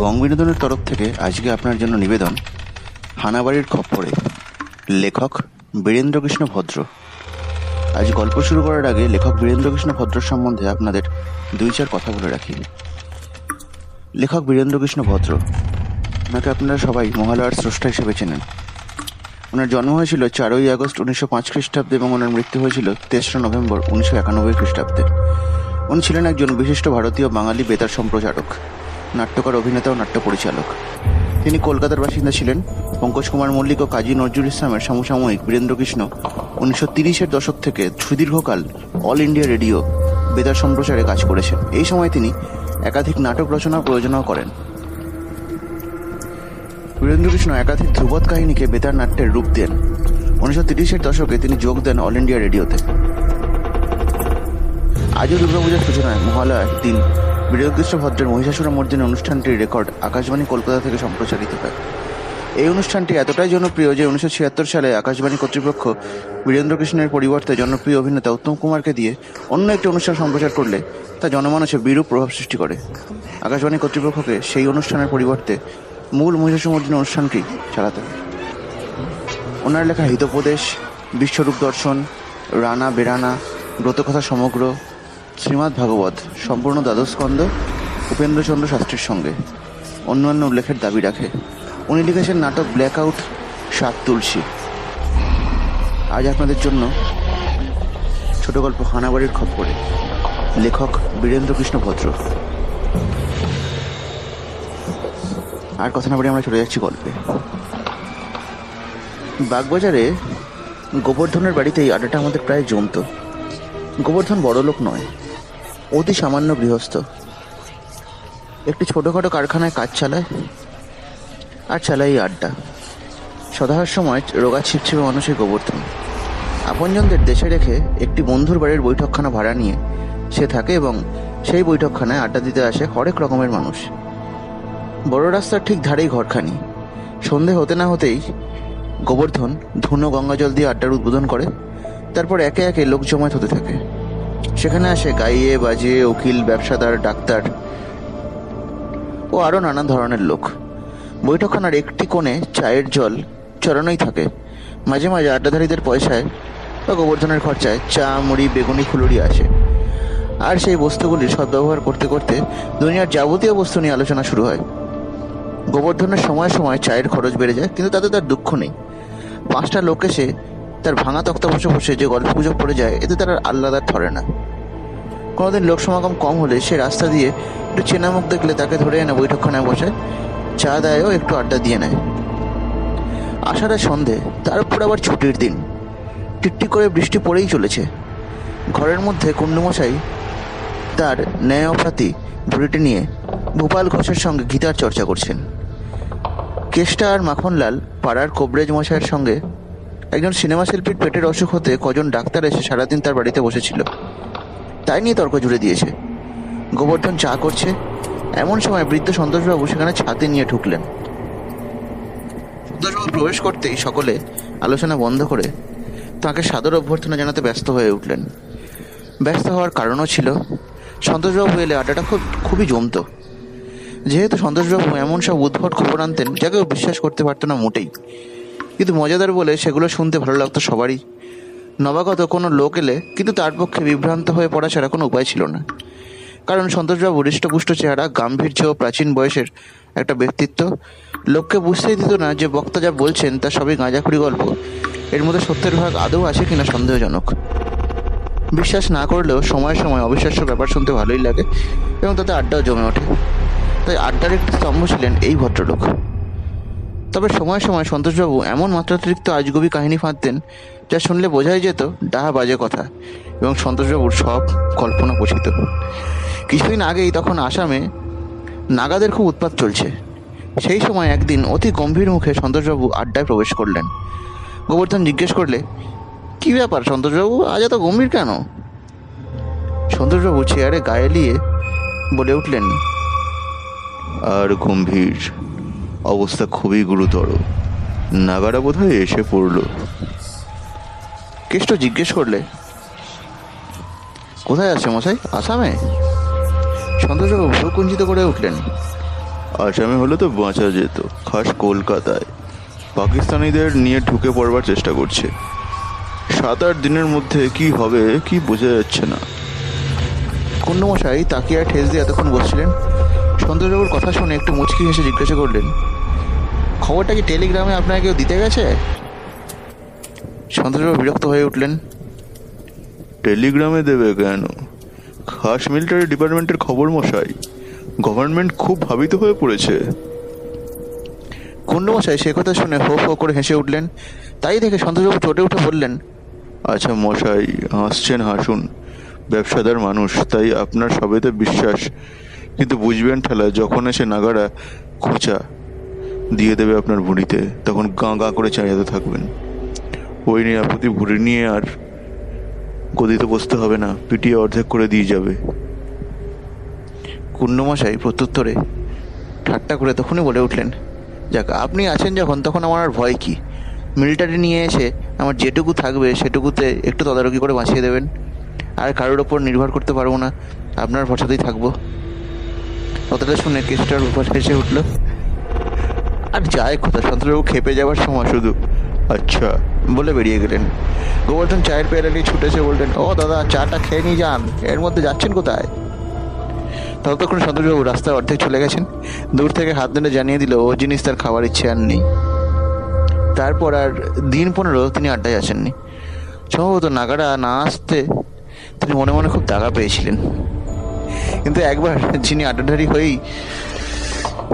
বং বিনোদনের তরফ থেকে আজকে আপনার জন্য নিবেদন হানাবাড়ির খপ্পরে। লেখক বীরেন্দ্রকৃষ্ণ ভদ্র। আজ গল্প শুরু করার আগে লেখক বীরেন্দ্রকৃষ্ণ ভদ্র সম্বন্ধে আপনাদের দুই চার কথা বলে রাখি। লেখক বীরেন্দ্রকৃষ্ণ ভদ্র, ওনাকে আপনারা সবাই মহালয়ার স্রষ্টা হিসেবে চেনেন। ওনার জন্ম হয়েছিল চারই আগস্ট উনিশশো পাঁচ খ্রিস্টাব্দে এবং ওনার মৃত্যু হয়েছিল তেসরা নভেম্বর উনিশশো একানব্বই খ্রিস্টাব্দে। উনি ছিলেন একজন বিশিষ্ট ভারতীয় বাঙালি বেতার সম্প্রচারক। নাট্যকার, অভিনেতা ও নাট্য পরিচালক। তিনি কলকাতার বাসিন্দা ছিলেন পঙ্কজ কুমার মল্লিক ও কাজী নজরুল ইসলামের সমসাময়িক বীরেন্দ্রকৃষ্ণ। উনিশশো তিরিশের দশক থেকে সুদীর্ঘকাল অল ইন্ডিয়া রেডিও বেতার সম্প্রচারে কাজ করেছেন। এই সময় তিনি একাধিক নাটক রচনা প্রযোজনাও করেন। বীরেন্দ্রকৃষ্ণ একাধিক ধ্রুপদ কাহিনীকে বেতার নাট্যের রূপ দেন। উনিশশো তিরিশের দশকে তিনি যোগ দেন অল ইন্ডিয়া রেডিওতে। আজও দুর্গাপূজার সূচনায় মহালয়ার দিন বীরকৃষ্ণ ভদ্রের মহিষাসুর মর্দিনী অনুষ্ঠানটির রেকর্ড আকাশবাণী কলকাতা থেকে সম্প্রচারিত হয়। এই অনুষ্ঠানটি এতটাই জনপ্রিয় যে উনিশশো ছিয়াত্তর সালে আকাশবাণী কর্তৃপক্ষ বীরেন্দ্রকৃষ্ণের পরিবর্তে জনপ্রিয় অভিনেতা উত্তম কুমারকে দিয়ে অন্য একটি অনুষ্ঠান সম্প্রচার করলে তা জনমানসে বিরূপ প্রভাব সৃষ্টি করে। আকাশবাণী কর্তৃপক্ষকে সেই অনুষ্ঠানের পরিবর্তে মূল মহিষাসুমর্দিনী অনুষ্ঠানটি চালাতে হয়। ওনার লেখা হিতোপদেশ, বিশ্বরূপ দর্শন রানা বেরানা ব্রতকথা সমগ্র শ্রীমদ্ ভাগবত, সম্পূর্ণ দ্বাদশ স্কন্ধ উপেন্দ্রচন্দ্র শাস্ত্রীর সঙ্গে। অন্যান্য উল্লেখের দাবি রাখে। উনি লিখেছেন নাটক ব্ল্যাক আউট সাত তুলসী। আজ আপনাদের জন্য ছোট গল্প হানাবাড়ির খপ্পরে। লেখক বীরেন্দ্র কৃষ্ণ ভদ্র। আর কথা না বলে আমরা চলে যাচ্ছি গল্পে। বাগবাজারে গোবর্ধনের বাড়িতেই আড্ডাটা আমাদের প্রায় জমতো। গোবর্ধন বড় লোক নয়। অতি সামান্য গৃহস্থ। একটি ছোটোখাটো কারখানায় কাজ চালায় আর চালায় এই আড্ডা। সদাহার সময় রোগা ছিপছিপে মানুষের গোবর্ধন। আপনজনদের দেশে রেখে একটি বন্ধুর বাড়ির বৈঠকখানা ভাড়া নিয়ে সে থাকে এবং সেই বৈঠকখানায় আড্ডা দিতে আসে হরেক রকমের মানুষ। বড় রাস্তার ঠিক ধারেই ঘরখানি। সন্ধে হতে না হতেই গোবর্ধন ধুনো গঙ্গা জল দিয়ে আড্ডার উদ্বোধন করে, তারপর একে একে লোক জমায়েত হতে থাকে। সেখানে আসে গাইয়ে বাজিয়ে উকিল, ব্যবসাদার, ডাক্তার ও আরও নানা ধরনের লোক। বৈঠকখানার একটি কোণে চায়ের জল চড়ানোই থাকে। মাঝে মাঝে আড্ডাধারীদের পয়সায় বা গোবর্ধনের খরচায় চা, মুড়ি, বেগুনি, ফুলুরি আসে। আর সেই বস্তুগুলির সদ্ব্যবহার করতে করতে দুনিয়ার যাবতীয় বস্তু নিয়ে আলোচনা শুরু হয়। গোবর্ধনের সময় সময় চায়ের খরচ বেড়ে যায়, কিন্তু তাতে তার দুঃখ নেই। পাঁচটা লোক এসে তার ভাঙা তক্তা বসে বসে যে গল্প গুজব পড়ে যায়, এতে তার আর আহ্লাদার ধরে না। কোনোদিন লোক সমাগম কম হলে সে রাস্তা দিয়ে একটু চেনা মুখ দেখলে তাকে ধরে এনে বৈঠকখানায় বসে চা দেয়ও একটু আড্ডা দিয়ে নেয়। আষাঢ়ের সন্ধে তার উপর আবার ছুটির দিন। টিকটিক করে বৃষ্টি পড়েই চলেছে। ঘরের মধ্যে কুণ্ডুমশাই তার ন্যায় অপ্রাতি বুড়িটি নিয়ে ভূপাল ঘোষের সঙ্গে গীতার চর্চা করছেন। কেষ্টা আর মাখনলাল পাড়ার কবরেজ মশাইয়ের সঙ্গে একজন সিনেমা শিল্পীর পেটের অসুখ হতে কজন ডাক্তার এসে সারাদিন তার বাড়িতে বসেছিল। তাই নিয়ে তর্ক জুড়ে দিয়েছে। গোবর্ধন চা করছে। এমন সময় বৃদ্ধ সন্তোষবাবু সেখানে ছাতে নিয়ে ঢুকলেন। সন্তোষবাবু প্রবেশ করতেই সকলে আলোচনা বন্ধ করে তাকে সাদর অভ্যর্থনা জানাতে ব্যস্ত হয়ে উঠলেন। ব্যস্ত হওয়ার কারণও ছিল। সন্তোষবাবু এলে আড্ডাটা খুব, খুবই জমতো। যেহেতু সন্তোষবাবু এমন সব উদ্ভট খবর আনতেন যা কেউ বিশ্বাস করতে পারতো না মোটেই। কিন্তু মজাদার বলে সেগুলো শুনতে ভালো লাগতো সবারই। নবাগত কোনো লোক এলে কিন্তু তার পক্ষে বিভ্রান্ত হয়ে পড়া ছাড়া কোনো উপায় ছিল না। কারণ সন্তোষবাবু হৃষ্টপুষ্ট চেহারা, গাম্ভীর্য প্রাচীন বয়সের একটা ব্যক্তিত্ব, লোককে বুঝতেই দিত না যে বক্তা যা বলছেন তা সবই গাঁজাখুরি গল্প। এর মধ্যে সত্যের ভাগ আদৌ আছে কিনা সন্দেহজনক। বিশ্বাস না করলেও সময় সময় অবিশ্বাস্য ব্যাপার শুনতে ভালোই লাগে এবং তাতে আড্ডাও জমে ওঠে। তাই আড্ডার একটি স্তম্ভ ছিলেন এই ভদ্রলোক। তবে সময় সময় সন্তোষবাবু এমন মাত্রাতিরিক্ত আজগুবি কাহিনী ফাঁদতেন, যা শুনলে বোঝাই যেত ডাহা বাজে কথা, এবং সন্তোষবাবুর সব কল্পনা পোষিত কিছুদিন আগেই তখন আসামে নাগাদের খুব উৎপাত চলছে। সেই সময় একদিন অতি গম্ভীর মুখে সন্তোষবাবু আড্ডায় প্রবেশ করলেন। গোবর্ধন জিজ্ঞেস করলে, কি ব্যাপার সন্তোষবাবু, আজ এত গম্ভীর কেন? সন্তোষবাবু চেয়ারে গায়ে নিয়ে বলে উঠলেন, আর গম্ভীর অবস্থা খুবই গুরুতর। নাগারা বোধহয় এসে পড়ল। কেষ্ট জিজ্ঞেস করলে, কোথায় আছে মশাই? আসামে? সন্তোষবাবু ভ্রু কুঞ্চিত করে উঠলেন। আসামে হলে তো বাঁচা যেত, খাস কলকাতায়। পাকিস্তানিদের নিয়ে ঢুকে পড়বার চেষ্টা করছে। সাত আট দিনের মধ্যে কি হবে, কি বোঝা যাচ্ছে না। কুণ্ডমশাই তাকিয়ে ঠেস দিয়ে এতক্ষণ বসছিলেন। সন্তোষবাবুর কথা শুনে একটু মুচকি হেসে জিজ্ঞাসা করলেন খবরটা কি টেলিগ্রামে আপনাকে কেউ দিতে গেছে? সন্তোষবাবু বিরক্ত হয়ে উঠলেন। টেলিগ্রামে দেবে কেন? খাস মিলিটারি ডিপার্টমেন্টের খবর মশাই গভর্নমেন্ট খুব ভাবিত হয়ে পড়েছে। কুণ্ডমশাই সে কথা শুনে হো হো করে হেসে উঠলেন। তাই দেখে সন্তোষবাবু চটে উঠে বললেন আচ্ছা মশাই হাসছেন হাসুন। ব্যবসাদার মানুষ তাই আপনার সবেতে বিশ্বাস। কিন্তু বুঝবেন ঠেলা যখন এসে নাগারা খোঁচা। দিয়ে দেবে আপনার ভুঁড়িতে তখন গাঁ গাঁ করে চাঁয়াতে থাকবেন। ওই নিরাপত্তি ভুঁড়ি নিয়ে আর গদিতে বসতে হবে না, পিটিয়ে অর্ধেক করে দিয়ে যাবে। কুণ্ডমশাই প্রত্যুত্তরে ঠাট্টা করে তখনই বলে উঠলেন, যাক, আপনি আছেন যখন, তখন আমার আর ভয় কি? মিলিটারি নিয়ে এসে আমার যেটুকু থাকবে, সেটুকুতে একটু তদারকি করে বাঁচিয়ে দেবেন। আর কারোর ওপর নির্ভর করতে পারব না, আপনার ভরসাতেই থাকব। কথাটা শুনে কেসটার উপর হেসে উঠল। আর যায় কোথা সন্তবাবু খেপে যাওয়ার সময় শুধু। আচ্ছা বলে বেরিয়ে গেলেন। গোবর্ধন চায়ের পেয়ারা নিয়ে ছুটেছে বললেন, ও দাদা, চাটা খেয়ে নিয়ে যান। এর মধ্যে যাচ্ছেন কোথায়? ততক্ষণ সন্তোষবাবু রাস্তার অর্ধেক চলে গেছেন। দূর থেকে হাত ধরে জানিয়ে দিল, ও জিনিস তার খাবার ইচ্ছে আর নেই। তারপর আর দিন পনেরো তিনি আড্ডায় আসেননি। সম্ভবত নাগারা না আসতে তিনি মনে মনে খুব দাগা পেয়েছিলেন। কিন্তু একবার যিনি আড্ডাধারী হয়েই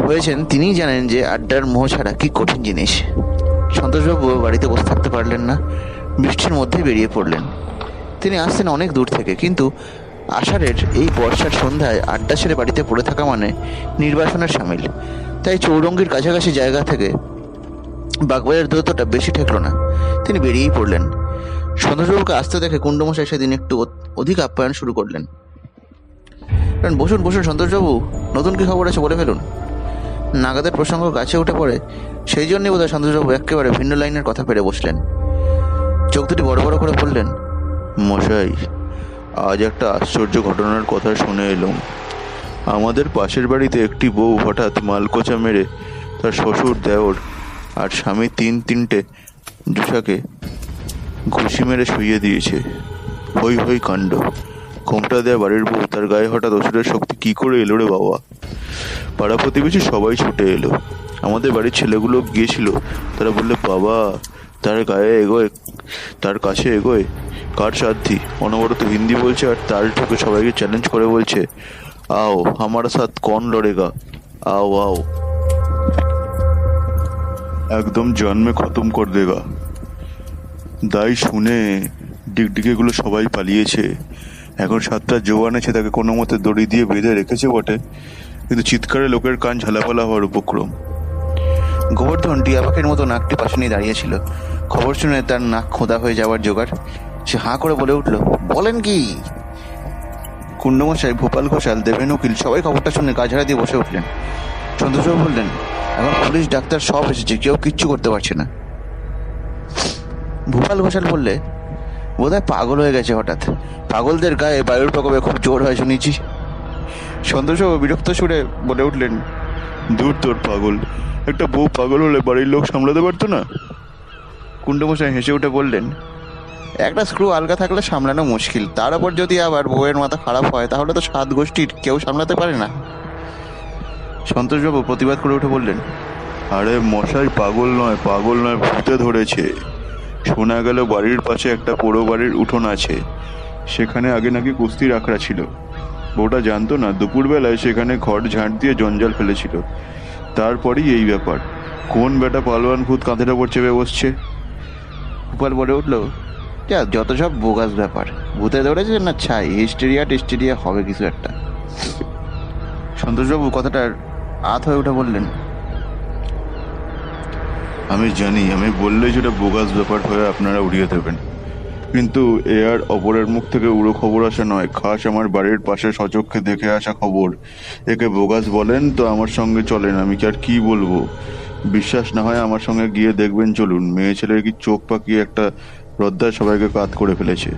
হয়েছেন তিনিই জানেন যে আড্ডার মোহ ছাড়া কি কঠিন জিনিস। সন্তোষবাবু বাড়িতে বসে থাকতে পারলেন না, বৃষ্টির মধ্যে বেরিয়ে পড়লেন। তিনি আসতেন অনেক দূর থেকে, কিন্তু আষাঢ়ের এই বর্ষার সন্ধ্যায় আড্ডা ছেড়ে বাড়িতে পড়ে থাকা মানে নির্বাসনের সামিল। তাই চৌরঙ্গির কাছাকাছি জায়গা থেকে বাগবাজার দূরত্বটা বেশি ঠেকলো না। তিনি বেরিয়েই পড়লেন। সন্তোষবাবুকে আসতে দেখে কুণ্ডমশাই সেদিন একটু অধিক আপ্যায়ন শুরু করলেন। কারণ বসুন বসুন, সন্তোষবাবু, নতুন কি খবর আছে বলে ফেলুন। নাগাদের প্রসঙ্গ গাছে উঠে পড়ে, সেই জন্যই বোধহয় সন্তোষবাবু একেবারে ভিন্ন লাইনের কথা পেরে বসলেন। চোখ দুটি বড় বড় করে বললেন, মশাই, আজ একটা আশ্চর্য ঘটনার কথা শুনে এলাম। আমাদের পাশের বাড়িতে একটি বউ হঠাৎ মালকোচা মেরে তার শ্বশুর, দেওর আর স্বামী তিন তিনটে জুসাকে ঘুষি মেরে শুইয়ে দিয়েছে। হই হই কাণ্ড। ঘোমটা দেয়া বাড়ির বউ, তার গায়ে হঠাৎ ওষুধের শক্তি কি করে এলো রে বাবা? পাড়া প্রতিবেশী সবাই ছুটে এলো। আমাদের বাড়ির ছেলেগুলো গিয়েছিল। তারা বললে, বাবা, তার গায়ে এগোয়, তার কাছে এগোয়। কার সাধ্যি অনবরত হিন্দি বলছে আর তার ঠুকে সবাইকে চ্যালেঞ্জ করে বলছে, আও, আমার সাথ কন লড়েগা? আও আও। একদম জন্মে খতম কর দেগা। দাই শুনে ডিগডিগেগুলো সবাই পালিয়েছে। এখন সাতটা জোয়ান আছে তাকে কোনো মতে দড়ি দিয়ে বেঁধে রেখেছে বটে, কিন্তু চিৎকারে লোকের কান ঝালাপালা হওয়ার উপক্রম। গোবর্ধন টিয়াপাখির মতো নাকটি পাশে নিয়ে দাঁড়িয়েছিল। খবর শুনে তার নাক খোদা হয়ে যাওয়ার জোগাড়, সে হাঁ করে বলে উঠল, বলেন কি? কুণ্ডমশাই, ভোপাল ঘোষাল, দেবেন উকিল সবাই খবরটা শুনে কাজহারা দিয়ে বসে উঠলেন। সন্তোষবাবু বললেন, এখন পুলিশ, ডাক্তার সব এসেছে, কেউ কিচ্ছু করতে পারছে না। ভোপাল ঘোষাল বললে বোধহয় পাগল হয়ে গেছে হঠাৎ। পাগলদের গায়ে বায়ুর প্রকোপে খুব জোর হয় শুনেছি সন্তোষবাবু বিরক্ত সুরে বলে উঠলেন দূর তোর পাগল। একটা বউ পাগল হলে বাড়ির লোক সামলাতে পারতো না? কুণ্ডমশাই হেসে উঠে বললেন একটা স্ক্রু আলগা থাকলে সামলানো মুশকিল। তার উপর যদি আবার বউয়ের মাথা খারাপ হয় তাহলে তো সাত গোষ্ঠীর কেউ সামলাতে পারে না। সন্তোষবাবু প্রতিবাদ করে উঠে বললেন আরে মশাই পাগল নয় পাগল নয় ভূতে ধরেছে। শোনা গেল বাড়ির পাশে একটা পোড়ো বাড়ির উঠোন আছে। সেখানে আগে নাকি কুস্তির আখড়া ছিল। বউটা জানতো না দুপুরবেলায় সেখানে ঘর ঝাঁট দিয়ে জঞ্জাল ফেলেছিল। তারপরেই এই ব্যাপার। কোন বেটা পালোয়ান ভূত কাঁধের ওপর চেপে বসছে? গোপাল বলে উঠল যা যত সব বোগাস ব্যাপার। ভূতে ধরেছে না ছাই? হিস্টেরিয়া টিস্টেরিয়া হবে কিছু একটা। সন্তোষবাবু কথাটার আত হয়ে উঠে বললেন আমি জানি, আমি বললেই সেটা বোগাস ব্যাপার হয়ে আপনারা উড়িয়ে দেবেন। কিন্তু এ আর অপরের মুখ থেকে উড়ো খবর আসা নয়, খাস আমার বাড়ির পাশে সচক্ষে দেখে আসা খবর। একে বোগাস বলেন তো আমার সঙ্গে চলেন, আমি কি আর কি বলব? বিশ্বাস না হয় আমার সঙ্গে গিয়ে দেখবেন, চলুন। মেয়ে ছেলের কি চোখ পাকিয়ে একটা রদ্দায় সবাইকে কাত করে ফেলেছে।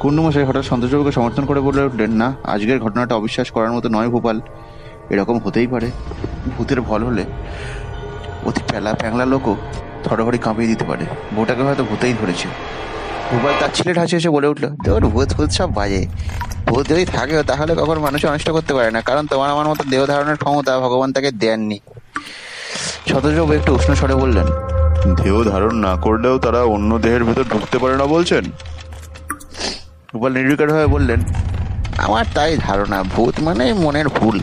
কুণ্ডমশাই, হঠাৎ সন্তোষবাবুকে সমর্থন করে বলে উঠলেন, না, আজকের ঘটনাটা অবিশ্বাস করার মতো নয়, ভোপাল। এরকম হতেই পারে। ভূতের ভল হলে অতি প্যালা প্যাংলা লোকও থরহরি কাঁপিয়ে দিতে পারে। বউটাকে হয়তো ভূতেই ধরেছে। ভূপাল তার ছেলে হাসি এসে বলে উঠল তোর ভূত ভূত সব বাজে। ভূত যদি থাকেও তাহলে কখন মানুষ অনিষ্ট করতে পারে না কারণ তোমার আমার মতো দেহ ধারণের ক্ষমতা ভগবান তাকে দেননি। শতদ্রবাবু একটু উষ্ণ স্বরে বললেন দেহ ধারণ না করলেও তারা অন্য দেহের ভেতর ঢুকতে পারে না বলছেন? গোপাল নির্বিকার হয়ে বললেন আমার তাই ধারণা ভূত মানে মনের ভুল।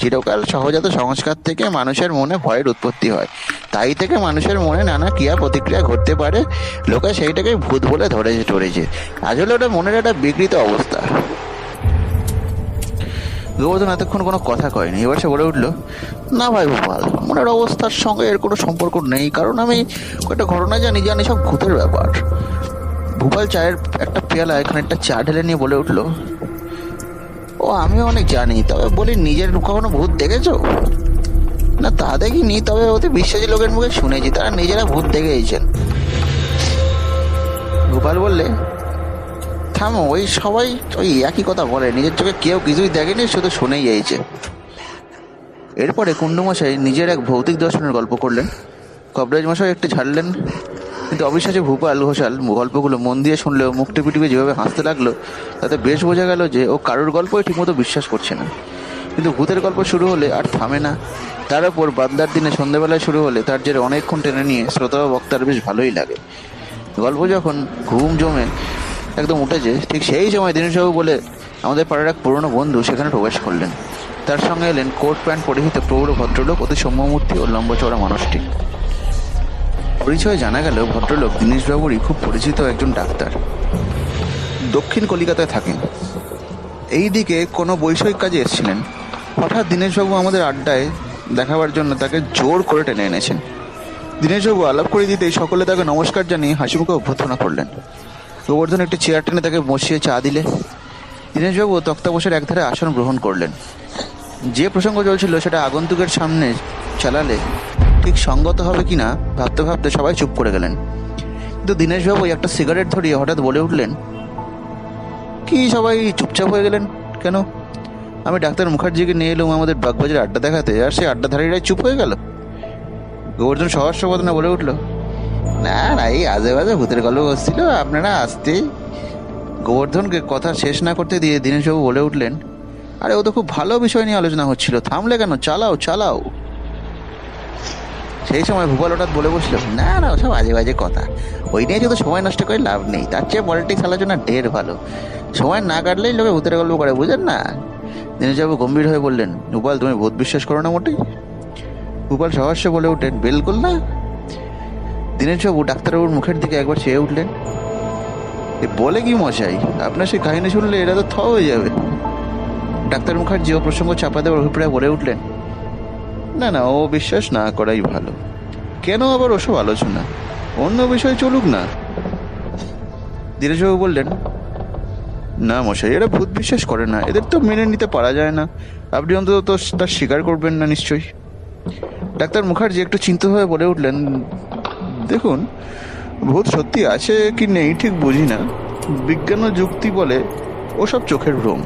চিরকাল সহজাত সংস্কার থেকে মানুষের মনে ভয়ের উৎপত্তি হয়। তাই থেকে মানুষের মনে নানা ক্রিয়া প্রতিক্রিয়া ঘটতে পারে। লোকে সেইটাকে ভূত বলে ধরেছে। ধরেছে আসলে ওটা মনের একটা বিকৃত অবস্থা। গোবর্ধন এতক্ষণ কোনো কথা কয়নি, এবার সে বলে উঠল, না ভাই গোপাল, মনের অবস্থার সঙ্গে এর কোনো সম্পর্ক নেই, কারণ আমি একটা ঘটনা জানি জানি সব ভূতের ব্যাপার। ভূপাল চায়ের একটা পেয়ালা এখানে একটা চা ঢেলে নিয়ে বলে উঠল ও, আমিও অনেক জানি, তবে বলি নিজের কখনো ভূত দেখেছ? না, তা দেখিনি, তবে অতি বিশ্বাসী লোকের মুখে শুনেছি, তারা নিজেরা ভূত দেখে দেখেছেন গোপাল বললে, থামো, ওই সবাই ওই একই কথা বলে, নিজের চোখে কেউ কিছুই দেখেনি, শুধু শুনেই যাইছে। এরপরে কুণ্ডমশাই নিজের এক ভৌতিক দর্শনের গল্প করলেন। কবরাজ মশাই একটু ছাড়লেন কিন্তু অবিশ্বাসে ভূপাল ঘোষাল গল্পগুলো মন দিয়ে শুনলেও মুখ টিপে টিপে যেভাবে হাসতে লাগল, তাতে বেশ বোঝা গেল যে ও কারোর গল্পই ঠিকমতো বিশ্বাস করছে না। কিন্তু ভূতের গল্প শুরু হলে আর থামে না। তার উপর বাদলার দিনে সন্ধ্যেবেলায় শুরু হলে তার জেরে অনেকক্ষণ টেনে নিয়ে শ্রোতা বক্তার বেশ ভালোই লাগে। গল্প যখন ঘুম জমে একদম উঠেছে ঠিক সেই সময় দিনেশবাবু বলে, আমাদের পাড়ার এক পুরনো বন্ধু সেখানে প্রবেশ করলেন। তার সঙ্গে এলেন কোট প্যান্ট পরিহিত প্রৌঢ় ভদ্রলোক, অতি সৌম্যমূর্তি ও লম্বা চওড়া মানুষটি। পরিচয় জানা গেল ভদ্রলোক দীনেশবাবুরই খুব পরিচিত একজন ডাক্তার। দক্ষিণ কলিকাতায় থাকেন। এই দিকে কোনো বৈষয়িক কাজে এসেছিলেন। হঠাৎ দীনেশবাবু আমাদের আড্ডায় দেখাবার জন্য তাকে জোর করে টেনে এনেছেন। দীনেশবাবু আলাপ করে দিতেই সকলে তাকে নমস্কার জানিয়ে হাসিমুখে অভ্যর্থনা করলেন। গোবর্ধন একটি চেয়ার টেনে তাকে বসিয়ে চা দিলে। দীনেশবাবু তক্তা বসের একধারে আসন গ্রহণ করলেন। যে প্রসঙ্গ চলছিল সেটা আগন্তুকের সামনে চালালে ঠিক সঙ্গত হবে কিনা ভাবতে ভাবতে সবাই চুপ করে গেলেন। কিন্তু দীনেশবাবু একটা সিগারেট ধরিয়ে হঠাৎ বলে উঠলেন, কি সবাই চুপচাপ হয়ে গেলেন কেন? আমি ডাক্তার মুখার্জিকে নিয়ে এলাম আমাদের বাগবাজারে আড্ডা দেখাতে, আর সেই আড্ডাধারীরাই চুপ হয়ে গেল। গোবর্ধন সহস্র বদনে বলে উঠল, না না, এই আজে বাজে ভূতের গল্প হচ্ছিল আপনারা আসতেই গোবর্ধনকে কথা শেষ না করতে দিয়ে দীনেশবাবু বলে উঠলেন, আরে, ও তো খুব ভালো বিষয় নিয়ে আলোচনা হচ্ছিল, থামলে কেন? চালাও চালাও। সেই সময় ভূপাল হঠাৎ বলে বসল, না না, ওসব আজে বাজে কথা। ওই নিয়ে যত সময় নষ্ট করে লাভ নেই, তার চেয়ে পলিটিক্স আলোচনা ঢের ভালো। সময় না কাটলেই লোকে ভূতের গল্প করে, বুঝেন না? দীনেশবাবু গম্ভীর হয়ে বললেন ভূপাল তুমি ভূত বিশ্বাস করো না মোটেই। ভূপাল সহস্য বলে উঠলেন, বিলকুল না। দীনেশবাবু ডাক্তারবাবুর মুখের দিকে একবার চেয়ে উঠলেন, এ বলে কি মশাই? আপনার সেই কাহিনী শুনলে এটা তো থ হয়ে যাবে। ডাক্তার মুখার্জি ও প্রসঙ্গ চাপা দেওয়ার অভিপ্রায় বলে উঠলেন না না, ও বিশ্বাস না করাই ভালো। কেন আবার ওসব আলোচনা? অন্য বিষয় চলুক না। দীনেশবাবু বললেন, না মশাই, এরা ভূত বিশ্বাস করে না। এদের তো মেনে নিতে পারা যায় না। আপনি অন্তত তো তার স্বীকার করবেন না নিশ্চয়ই। ডাক্তার মুখার্জি একটু চিন্তিত হয়ে বলে উঠলেন, দেখুন, ভূত সত্যি আছে কি নেই ঠিক বুঝি না। বিজ্ঞান ও যুক্তি বলে ওসব চোখের ভ্রম।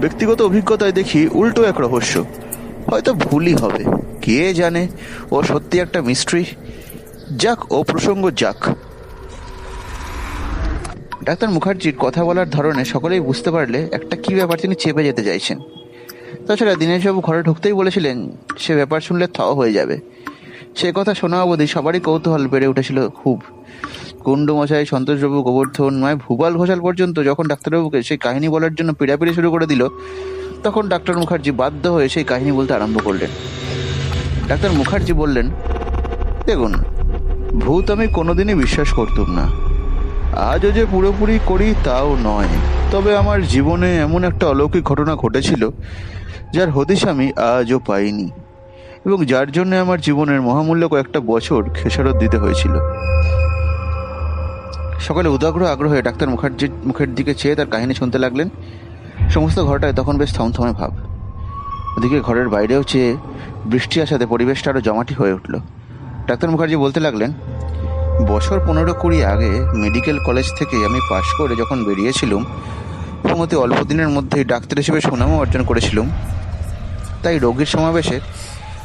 ব্যক্তিগত অভিজ্ঞতায় দেখি উল্টো এক রহস্য। হয়তো ভুলই হবে। কে জানে? ও সত্যি একটা মিস্ট্রি। যাক, ও প্রসঙ্গ যাক। ডাক্তার মুখার্জির কথা বলার ধরনে সকলেই বুঝতে পারলে একটা কি ব্যাপার তিনি চেপে যেতে চাইছেন। তাছাড়া দীনেশবাবু ঘরে ঢুকতেই বলেছিলেন, সে ব্যাপার শুনলে থ হয়ে যাবে। সে কথা শোনা অবধি সবারই কৌতূহল বেড়ে উঠেছিল খুব। কুণ্ডমশাই সন্তোষবাবু, গোবর্ধন নয়, ভূপাল ঘোষাল পর্যন্ত যখন ডাক্তারবাবুকে সেই কাহিনী বলার জন্য পিড়াপিড়ি শুরু করে দিল তখন ডাক্তার মুখার্জি বাধ্য হয়ে সেই কাহিনী বলতে আরম্ভ করলেন। ডাক্তার মুখার্জি বললেন, দেখুন, ভূত আমি কোনোদিনই বিশ্বাস করতুম না। আজও যে পুরোপুরি করি তাও নয়। তবে আমার জীবনে এমন একটা অলৌকিক ঘটনা ঘটেছিল, যার হদিশ আমি আজও পাইনি। এবং যার জন্য আমার জীবনের মহামূল্য কয়েকটা বছর খেসারত দিতে হয়েছিল। সকালে উদাগ্র আগ্রহে ডাক্তার মুখার্জির মুখের দিকে চেয়ে তার কাহিনী শুনতে লাগলেন। সমস্ত ঘরটায় তখন বেশ থমথমে ভাব। ওদিকে ঘরের বাইরেও চেয়ে বৃষ্টি আসাতে পরিবেশটা আরও জমাটি হয়ে উঠল। ডাক্তার মুখার্জি বলতে লাগলেন, বছর পনেরো কুড়ি আগে মেডিকেল কলেজ থেকে আমি পাশ করে যখন বেরিয়েছিলাম এবং অতি অল্প দিনের মধ্যেই ডাক্তার হিসেবে সুনামও অর্জন করেছিলাম। তাই রোগীর সমাবেশে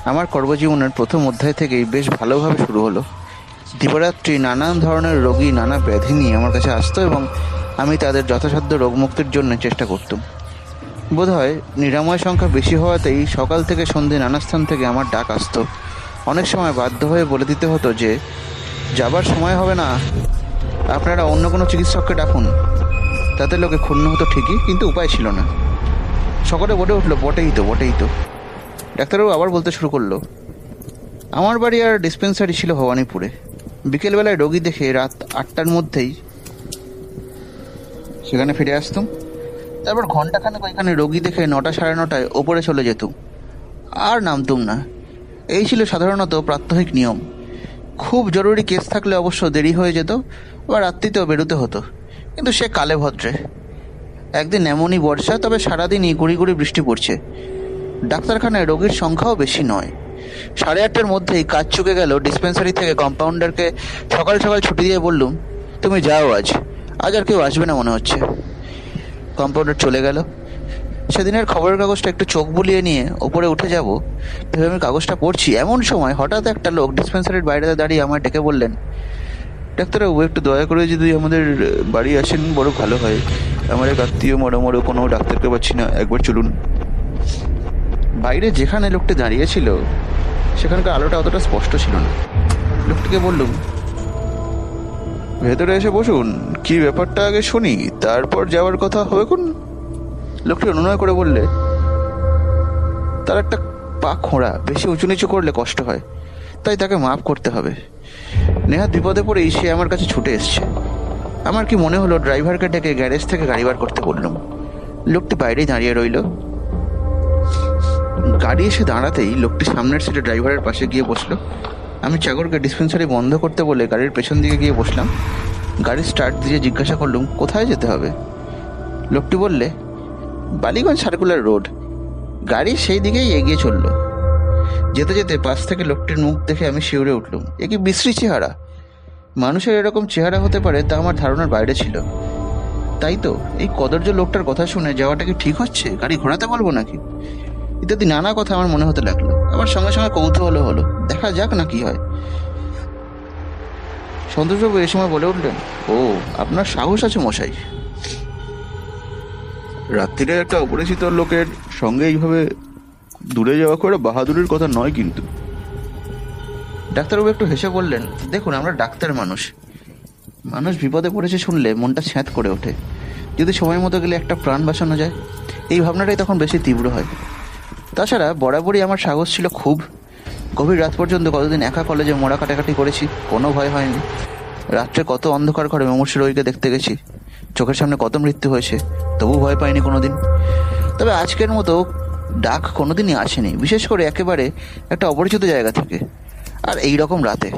আমার কর্মজীবনের প্রথম অধ্যায় থেকেই বেশ ভালোভাবে শুরু হলো। দিবারাত্রি নানান ধরনের রোগী, নানা ব্যাধি নিয়ে আমার কাছে আসতো এবং আমি তাদের যথাসাধ্য রোগমুক্তির জন্য চেষ্টা করতাম। বোধহয় নিরাময় সংখ্যা বেশি হওয়াতেই সকাল থেকে সন্ধে নানা স্থান থেকে আমার ডাক আসতো। অনেক সময় বাধ্য হয়ে বলে দিতে হতো যে, যাবার সময় হবে না। আপনারা অন্য কোনো চিকিৎসককে ডাকুন। তাতে লোকে ক্ষুণ্ণ হতো ঠিকই, কিন্তু উপায় ছিল না। সকলে বলে উঠল, বটেই তো বটেই তো। ডাক্তারবাবু আবার বলতে শুরু করল, আমার বাড়ি আর ডিসপেন্সারি ছিল ভবানীপুরে। বিকেলবেলায় রোগী দেখে রাত আটটার মধ্যেই সেখানে ফিরে আসতুম। তারপর ঘন্টাখানেক ওইখানে রোগী দেখে নটা সাড়ে নটায় ওপরে চলে যেতুম। আর নামতুম না। এই ছিল সাধারণত প্রাত্যহিক নিয়ম। খুব জরুরি কেস থাকলে অবশ্য দেরি হয়ে যেত বা রাত্রিতেও বেরোতে হতো। কিন্তু সে কালে ভদ্রে। একদিন এমনই বর্ষা, তবে সারাদিনই গুড়ি গুড়ি বৃষ্টি পড়ছে। ডাক্তারখানায় রোগীর সংখ্যাও বেশি নয়। সাড়ে আটটার মধ্যেই কাজ চুকে গেল ডিসপেন্সারি থেকে কম্পাউন্ডারকে সকাল সকাল ছুটি দিয়ে বললুম, তুমি যাও আজ। আজ আর কেউ আসবে না মনে হচ্ছে। কম্পাউন্ডার চলে গেল। সেদিনের খবরের কাগজটা একটু চোখ বুলিয়ে নিয়ে ওপরে উঠে যাব। ভেবে আমি কাগজটা পড়ছি। এমন সময় হঠাৎ একটা লোক ডিসপেন্সারির বাইরে দাঁড়িয়ে আমায় ডেকে বললেন, ডাক্তারবাবু, একটু দয়া করে যদি আমাদের বাড়ি আসেন, বড় ভালো হয়। আমার এক আত্মীয় মরো মরো কোনো ডাক্তারকে পাচ্ছি না। একবার চলুন। বাইরে যেখানে লোকটি দাঁড়িয়েছিল সেখানকার আলোটা অতটা স্পষ্ট ছিল না। লোকটিকে বললুম ভেতরে এসে বসুন। কি ব্যাপারটা আগে শুনি, তারপর যাওয়ার কথা হবে কোন? লোকটি অনুনয় করে বললে, তার একটা পা খোঁড়া, বেশি উঁচু নিচু করলে কষ্ট হয়, তাই তাকে মাফ করতে হবে। নেহাত বিপদে পড়েই সে আমার কাছে ছুটে এসছে। আমার কি মনে হলো ড্রাইভারকে ডেকে গ্যারেজ থেকে গাড়ি বার করতে বললাম? লোকটি বাইরেই দাঁড়িয়ে রইল। গাড়ি এসে দাঁড়াতেই লোকটি সামনের সিটে ড্রাইভারের পাশে গিয়ে বসল। আমি চাকরকে ডিসপেন্সারি বন্ধ করতে বলে গাড়ির পেছন দিকে গিয়ে বসলাম। গাড়ি স্টার্ট দিয়ে জিজ্ঞাসা করলুম, কোথায় যেতে হবে? লোকটি বললে, বালিগঞ্জ সার্কুলার রোড গাড়ি সেই দিকেই এগিয়ে চলল। যেতে যেতে পাশ থেকে লোকটির মুখ দেখে আমি শিউরে উঠলুম। এ কি বিশ্রী চেহারা! মানুষের এরকম চেহারা হতে পারে তা আমার ধারণার বাইরে ছিল। তাই তো, এই কদর্য লোকটার কথা শুনে যাওয়াটা কি ঠিক হচ্ছে? গাড়ি ঘোরাতে বলব নাকি? ইত্যাদি নানা কথা আমার মনে হতে লাগল। আমার সঙ্গে সঙ্গে কৌতূহল হলো। দেখা যাক না কি হয়। সন্তোষবাবু এই সময় বলে উঠলেন ও আপনার সাহস আছে মশাই। রাত্রিরে একটা অপরিচিত লোকের সঙ্গে এইভাবে দূরে যাওয়া করে বাহাদুরের কথা নয় কিন্তু। ডাক্তারবাবু একটু হেসে বললেন দেখুন আমরা ডাক্তার মানুষ। মানুষ বিপদে পড়েছে শুনলে মনটা ছ্যাঁত করে ওঠে। যদি সময় মতো গেলে একটা প্রাণ বাঁচানো যায়। এই ভাবনাটাই তখন বেশি তীব্র হয়। তাছাড়া বরাবরই আমার সাহস ছিল খুব। গভীর রাত পর্যন্ত কতদিন একা কলেজে মোড়া কাটাকাটি করেছি, কোনো ভয় হয়নি। রাত্রে কত অন্ধকার ঘরে মুমূর্ষু রোগীকে দেখতে গেছি। চোখের সামনে কত মৃত্যু হয়েছে, তবু ভয় পাইনি কোনোদিন। তবে আজকের মতো ডাক কোনোদিনই আসেনি, বিশেষ করে একেবারে একটা অপরিচিত জায়গা থেকে, আর এই রকম রাতে।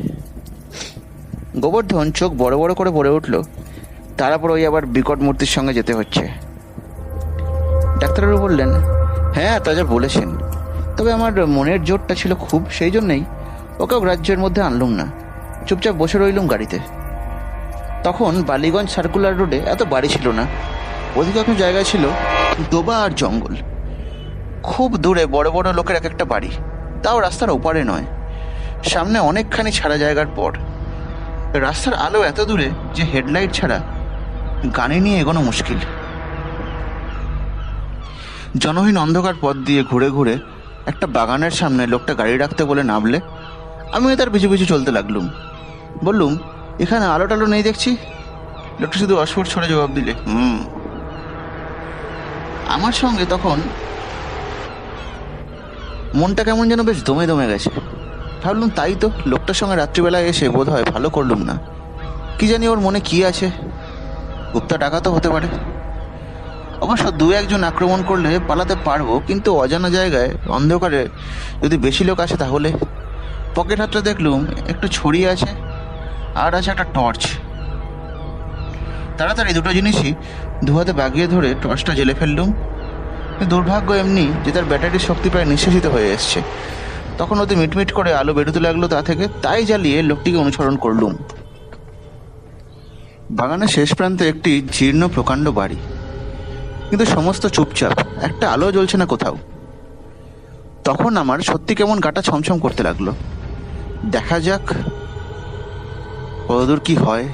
গোবর্ধন চোখ বড় বড় করে পড়ে উঠল, তারপর ওই আবার বিকট মূর্তির সঙ্গে যেতে হচ্ছে। ডাক্তারবাবু বললেন হ্যাঁ তা যা বলেছেন। তবে আমার মনের জোরটা ছিল খুব, সেই জন্যই ওকেও রাজ্যের মধ্যে আনলুম না। চুপচাপ বসে রইলুম গাড়িতে। তখন বালিগঞ্জ সার্কুলার রোডে এত বাড়ি ছিল না অধিকাংশ জায়গায় ছিল ডোবা আর জঙ্গল। খুব দূরে বড় বড় লোকের এক একটা বাড়ি। তাও রাস্তার ওপারে নয়। সামনে অনেকখানি ছাড়া জায়গার পর। রাস্তার আলো এত দূরে যে হেডলাইট ছাড়া গাড়ি নিয়ে এগোনো মুশকিল। জনহীন অন্ধকার পথ দিয়ে ঘুরে ঘুরে একটা বাগানের সামনে লোকটা গাড়ি রাখতে বলে নামলে, আমিও তার পিছু পিছু চলতে লাগলুম। বললুম, এখানে আলো টালো নেই দেখছি? লোকটা শুধু অস্ফুট ছড়ে জবাব দিলে, হুম। আমার সঙ্গে তখন মনটা কেমন যেন বেশ দমে দমে গেছে। ভাবলুম তাই তো, লোকটার সঙ্গে রাত্রিবেলায় এসে বোধ হয় ভালো করলুম না। কি জানি ওর মনে কি আছে? গুপ্তা টাকা তো হতে পারে। অবশ্য দু একজন আক্রমণ করলে পালাতে পারব, কিন্তু অজানা জায়গায় অন্ধকারে যদি বেশি লোক আসে তাহলে? পকেট হাতটা দেখলুম, একটু ছড়িয়ে আছে, আর আছে একটা টর্চ। তাড়াতাড়ি দুটো জিনিসই দু হাতে বাগিয়ে ধরে টর্চটা জেলে ফেললুম। দুর্ভাগ্য এমনি যে তার ব্যাটারির শক্তি প্রায় নিঃশেষিত হয়ে এসছে। তখন ওতে মিটমিট করে আলো বেরোতে লাগল তা থেকে, তাই জ্বালিয়ে লোকটিকে অনুসরণ করলুম। বাগানের শেষ প্রান্তে একটি জীর্ণ প্রকাণ্ড বাড়ি। কিন্তু সমস্ত চুপচাপ, একটা আলো জ্বলছে না কোথাও। তখন আমার সত্যি কেমন গাটা ছমছম করতে লাগল। দেখা যাক কতদূর কি হয়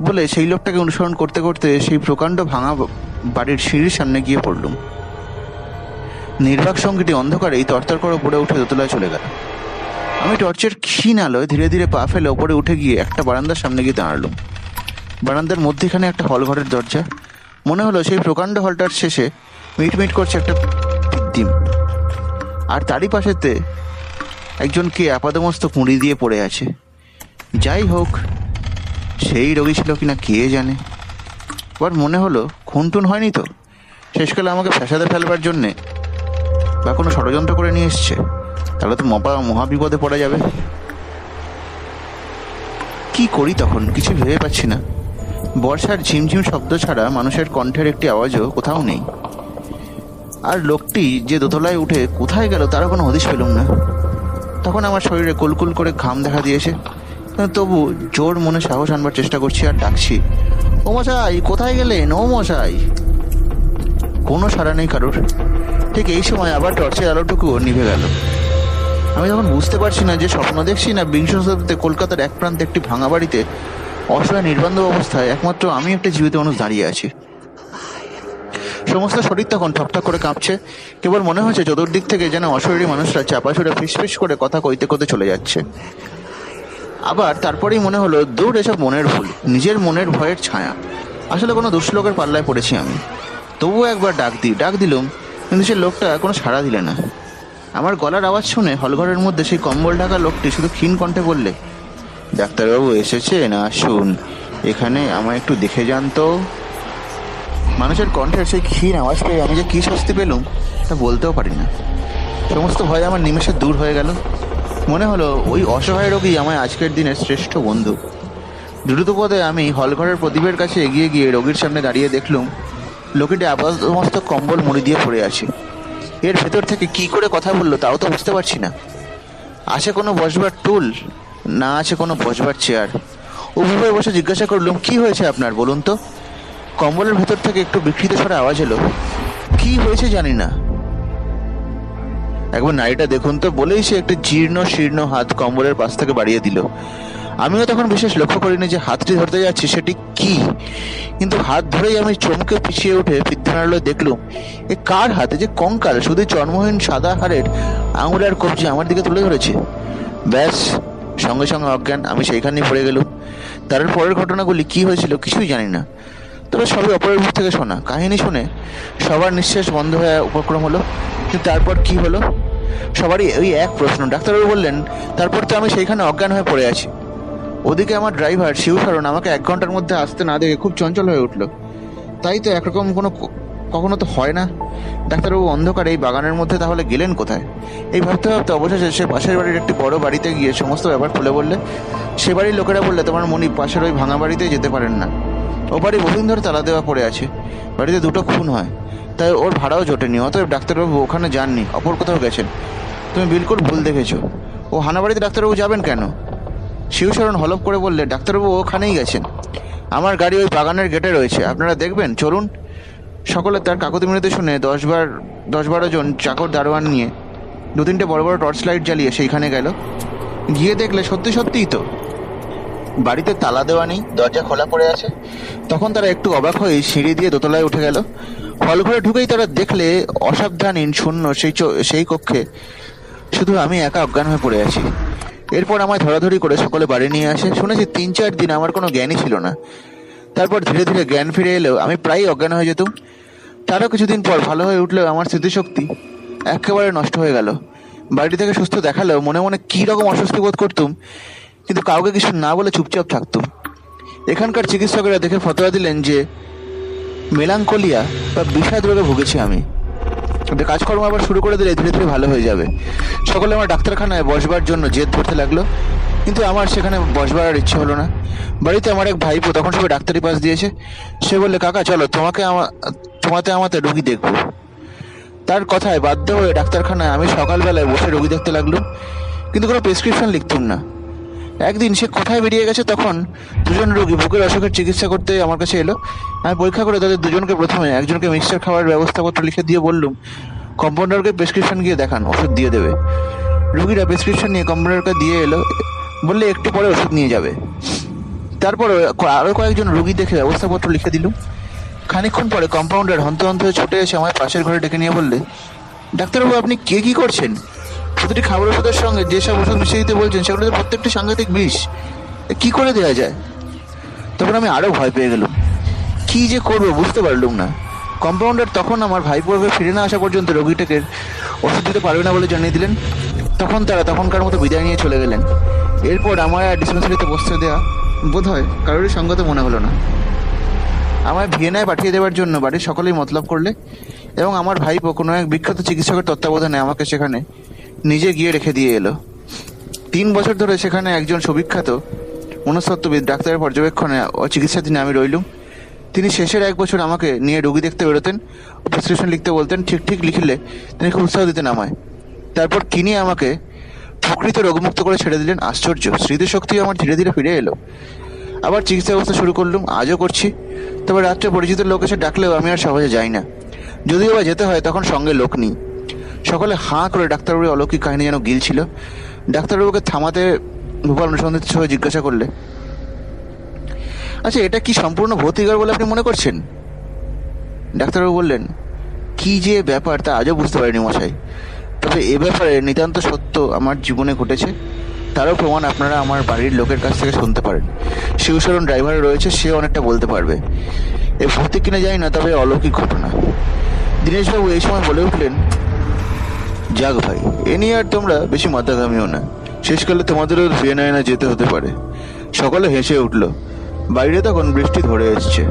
বলে সেই লোকটাকে অনুসরণ করতে করতে সেই প্রকাণ্ড ভাঙা বাড়ির সিঁড়ির সামনে গিয়ে পড়লুম। নির্বাক সঙ্গীটি অন্ধকারেই তরতর করে উপরে উঠে দোতলায় চলে গেল। আমি টর্চের ক্ষীণ আলোয় ধীরে ধীরে পা ফেলে ওপরে উঠে গিয়ে একটা বারান্দার সামনে গিয়ে দাঁড়ালুম। বারান্দার মধ্যেখানে একটা হল ঘরের দরজা মনে হলো সেই প্রকাণ্ড হলটার শেষে মিটমিট করছে একটা ডিম আর তারই পাশেতে একজন কে আপাদমস্তক মুড়ি দিয়ে পড়ে আছে। যাই হোক, সেই রোগী ছিল কিনা কে জানে। এবার মনে হলো খুনটুন হয়নি তো? শেষকালে আমাকে ফ্যাসাদে ফেলবার জন্যে বা কোনো ষড়যন্ত্র করে নিয়ে এসছে, তাহলে তো মপা মহাবিপদে পড়া যাবে। কি করি তখন? কিছু ভেবে পাচ্ছি না। বর্ষার ঝিমঝিম শব্দ ছাড়া মানুষের কণ্ঠের একটি আওয়াজও কোথাও নেই। আর লোকটি যে দোতলায় উঠে কোথায় গেল তারও কোনো হদিশ পেলুম না। তখন আমার শরীরে কুলকুল করে ঘাম দেখা দিয়েছে। তবু জোর মনে সাহস আনবার চেষ্টা করছি আর ডাকছি, ও মশাই, কোথায় গেলেন? ও মশাই! কোনো সাড়া নেই কারোর। ঠিক এই সময় আবার টর্চের আলোটুকু নিভে গেল। আমি তখন বুঝতে পারছি না যে স্বপ্ন দেখছি না বিংশ শতাব্দীতে কলকাতার এক প্রান্তে একটি ভাঙা বাড়িতে অসহায় নির্বান্ধ অবস্থায় একমাত্র আমি একটা জীবিত মানুষ দাঁড়িয়ে আছি। সমস্ত শরীর তখন ঠকঠক করে কাঁপছে। কেবল মনে হচ্ছে চতুর্দিক থেকে যেন অশরীরী মানুষরা চাপা ছুড়ে ফিসফিস করে কথা কইতে কইতে চলে যাচ্ছে। আবার তারপরেই মনে হলো, দূর এসব মনের ভুল, নিজের মনের ভয়ের ছায়া। আসলে কোনো দুশ্লোকের পাল্লায় পড়েছি আমি। তবুও একবার ডাক দিই ডাক দিলুম, কিন্তু সে লোকটা কোনো সাড়া দিলে না। আমার গলার আওয়াজ শুনে হলঘরের মধ্যে সেই কম্বল ঢাকা লোকটি শুধু ক্ষীণ কণ্ঠে বললে ডাক্তারবাবু এসেছেন আসুন। এখানে আমায় একটু দেখে যান তো। মানুষের কণ্ঠের সেই ক্ষীণ আওয়াজ পেয়ে আমি যে কী স্বস্তি পেলুম, তা বলতেও পারি না। সমস্ত ভয় আমার নিমেষে দূর হয়ে গেল। মনে হলো ওই অসহায় রোগী আমায় আজকের দিনের শ্রেষ্ঠ বন্ধু। দ্রুত পদে আমি হলঘরের প্রদীপের কাছে এগিয়ে গিয়ে রোগীর সামনে দাঁড়িয়ে দেখলুম, লোকটি আপাতমস্ত কম্বল মুড়ি দিয়ে পড়ে আছে। এর ভেতর থেকে কি করে কথা বলল তাও তো বুঝতে পারছি না। আছে কোনো বসবার টুল না আছে কোনো বসবার চেয়ার উভয় বসে জিজ্ঞাসা করলাম, কি হয়েছে আপনার? বলুন তো। কম্বলের ভেতর থেকে একটু বিকৃত স্বরে আওয়াজ এলো, কি হয়েছে জানি না। একবার নারীটা দেখুন তো, বলেই সে একটি জীর্ণ শীর্ণ হাত কম্বলের পাশ থেকে বাড়িয়ে দিল। আমিও তখন বিশেষ লক্ষ্য করিনি যে হাতটি ধরতে যাচ্ছি, সেটি কি? কিন্তু হাত ধরেই আমি চমকে পিছিয়ে উঠে বিদ্যানালয় দেখলুম, এ কার হাতে যে কঙ্কাল? শুধু চর্মহীন সাদা হাড়ের আঙুলের কবজি আমার দিকে তুলে ধরেছে। ব্যাস সঙ্গে সঙ্গে অজ্ঞান, আমি সেইখানেই পড়ে গেলুম। তার পরের ঘটনাগুলি কি হয়েছিল কিছুই জানি না। তবে সবই অপরের মুখ থেকে শোনা। কাহিনী শুনে সবার নিঃশ্বাস বন্ধ হয়ে উপক্রম হলো। কিন্তু তারপর কি হলো? সবারই ওই এক প্রশ্ন। ডাক্তারবাবু বললেন, তারপর তো আমি সেইখানে অজ্ঞান হয়ে পড়ে আছি। ওদিকে আমার ড্রাইভার শিবশরণ আমাকে এক ঘণ্টার মধ্যে আসতে না দেখে খুব চঞ্চল হয়ে উঠল। তাই তো একরকম কোনো কখনো তো হয় না। ডাক্তারবাবু অন্ধকার এই বাগানের মধ্যে, তাহলে গেলেন কোথায়? এই ভাবতে ভাবতে অবশেষে সে পাশের বাড়ির একটি বড় বাড়িতে গিয়ে সমস্ত ব্যাপার খুলে বললে, সে বাড়ির লোকেরা বললে তোমার মনি পাশের ওই ভাঙা বাড়িতে যেতে পারেন না। ও বাড়ি বহুদিন ধরে তালা দেওয়া পড়ে আছে। বাড়িতে দুটো খুন হয়। তাই ওর ভাড়াও জোটেনি। অতএব ডাক্তারবাবু ওখানে যাননি। অপর কোথাও গেছেন। তুমি বিলকুল ভুল দেখেছ। ও হানাবাড়িতে ডাক্তারবাবু যাবেন কেন? শিবশরণ হলপ করে বললে, ডাক্তারবাবু ওখানেই গেছেন। আমার গাড়ি ওই বাগানের গেটে রয়েছে। আপনারা দেখবেন, চলুন। সকলে তার কাকুতি মিনতি শুনে দশবার দশ বারো জন চাকর দারোয়ান নিয়ে দু তিনটে বড় বড় টর্চ লাইট জ্বালিয়ে সেইখানে গেল। গিয়ে দেখলে সত্যি সত্যিই তো বাড়িতে তালা দেওয়া নেই, দরজা খোলা পড়ে আছে। তখন তারা একটু অবাক হয়ে সিঁড়ি দিয়ে দোতলায় উঠে গেল। হল ঘরে ঢুকেই তারা দেখলে অসাবধানীন শূন্য সেই সেই কক্ষে শুধু আমি একা অজ্ঞান হয়ে পড়ে আছি। এরপর আমায় ধরাধরি করে সকলে বাড়ি নিয়ে আসে। শুনেছি তিন চার দিন আমার কোনো জ্ঞানই ছিল না। তারপর ধীরে ধীরে জ্ঞান ফিরে এলেও আমি প্রায়ই অজ্ঞান হয়ে যেতাম। তারও কিছুদিন পর ভালো হয়ে উঠলেও আমার স্মৃতিশক্তি একেবারে নষ্ট হয়ে গেল। বাড়ি থেকে সুস্থ দেখালেও মনে মনে কী রকম অস্বস্তি বোধ করতুম, কিন্তু কাউকে কিছু না বলে চুপচাপ থাকতুম। এখানকার চিকিৎসকেরা দেখে ফতোয়া দিলেন যে, মেলাঙ্কোলিয়া বা বিষাদ রোগে ভুগেছি আমি। তবে কাজকর্ম আবার শুরু করে দিলে ধীরে ধীরে ভালো হয়ে যাবে। সকলে আমার ডাক্তারখানায় বসবার জন্য জেদ ধরতে লাগল। কিন্তু আমার সেখানে বসবার আর ইচ্ছে হলো না। বাড়িতে আমার এক ভাইপো তখন সবাই ডাক্তারি পাস দিয়েছে। সে বললে, কাকা, চলো, তোমাকে আমার তোমাতে আমাতে রুগী দেখব। তার কথায় বাধ্য হয়ে ডাক্তারখানায় আমি সকালবেলায় বসে রোগী দেখতে লাগল কিন্তু কোনো প্রেসক্রিপশন লিখতুম না। একদিন সে কোথায় বেরিয়ে গেছে তখন দুজন রোগী বুকের অসুখের চিকিৎসা করতে আমার কাছে এলো। আমি পরীক্ষা করে তাদের দুজনকে প্রথমে একজনকে মিক্সচার খাওয়ার ব্যবস্থাপত্র লিখে দিয়ে বললুম, কম্পাউন্ডারকে প্রেসক্রিপশন গিয়ে দেখান, ওষুধ দিয়ে দেবে। রুগীরা প্রেসক্রিপশন নিয়ে কম্পাউন্ডারকে দিয়ে এলো। বললে একটু পরে ওষুধ নিয়ে যাবে। তারপর আরও কয়েকজন রুগী দেখে ব্যবস্থাপত্র লিখে দিল খানিকক্ষণ পরে কম্পাউন্ডার হন্ত হন্ত হয়ে ছুটে এসে আমার পাশের ঘরে ডেকে নিয়ে বললে, ডাক্তারবাবু, আপনি কে কি করছেন? প্রতিটি খাবার ওষুধের সঙ্গে যেসব ওষুধ মিশিয়ে দিতে বলছেন, সেগুলো প্রত্যেকটি সাংঘাতিক বিষ। কি করে দেওয়া যায়? তখন আমি আরও ভয় পেয়ে গেলাম। কি যে করব বুঝতে পারলুম না। কম্পাউন্ডার তখন আমার ভাইপোকে ফিরে না আসা পর্যন্ত রোগীটাকে ওষুধ দিতে পারবে না বলে জানিয়ে দিলেন। তখন তারা তখনকার মতো বিদায় নিয়ে চলে গেলেন। এরপর আমার আর ডিসপেন্সারিতে বসতে দেওয়া বোধ হয় কারোরই সঙ্গত মনে হলো না। আমায় ভিয়েনায় পাঠিয়ে দেওয়ার জন্য বাড়ির সকলেই মতলব করলে এবং আমার ভাইপো কোনো এক বিখ্যাত চিকিৎসকের তত্ত্বাবধানে আমাকে সেখানে নিজে গিয়ে রেখে দিয়ে এলো। তিন বছর ধরে সেখানে একজন সুবিখ্যাত মনস্তত্ত্ববিদ ডাক্তারের পর্যবেক্ষণে ও চিকিৎসাধীনে আমি রইলুম। তিনি শেষের এক বছর আমাকে নিয়ে রুগী দেখতে বেরোতেন, প্রেসক্রিপশন লিখতে বলতেন, ঠিক ঠিক লিখলে তিনি খুব উৎসাহ দিতেন আমায়। তারপর তিনি আমাকে প্রকৃত রোগমুক্ত করে ছেড়ে দিলেন। আশ্চর্য স্মৃতিশক্তি আমার ধীরে ধীরে ফিরে এলো। আবার চিকিৎসা ব্যবস্থা শুরু করলুম, আজও করছি। তবে রাত্রে পরিচিত লোক এসে ডাকলেও আমি আর সহজে যাই না। যদিও বা যেতে হয়, তখন সঙ্গে লোক নেই। সকলে হাঁ করে ডাক্তারবাবুর অলৌকিক কাহিনী যেন গিলছিল। ডাক্তারবাবুকে থামাতে ভূপাল অনুসন্ধিত সহ জিজ্ঞাসা করলে আচ্ছা এটা কি সম্পূর্ণ ভৌতিকার বলে আপনি মনে করছেন? ডাক্তারবাবু বললেন, কি যে ব্যাপার তা আজও বুঝতে পারিনি মশাই। তবে এ ব্যাপারে নিতান্ত সত্য আমার জীবনে ঘটেছে। তারও প্রমাণ আপনারা আমার বাড়ির লোকের কাছ থেকে শুনতে পারেন। শিবশরণ ড্রাইভার রয়েছে, সে অনেকটা বলতে পারবে। এ ভৌতিক কিনা জানি না, তবে অলৌকিক ঘটনা। দীনেশবাবু এই সময় বলে উঠলেন, যাক ভাই, এ নিয়ে আর তোমরা বেশি মাথাঘামিও না। শেষকালে তোমাদেরও ভিয়েনায় না যেতে হতে পারে। সকলে হেসে উঠল, বাইরে তখন বৃষ্টি ধরে এসছে।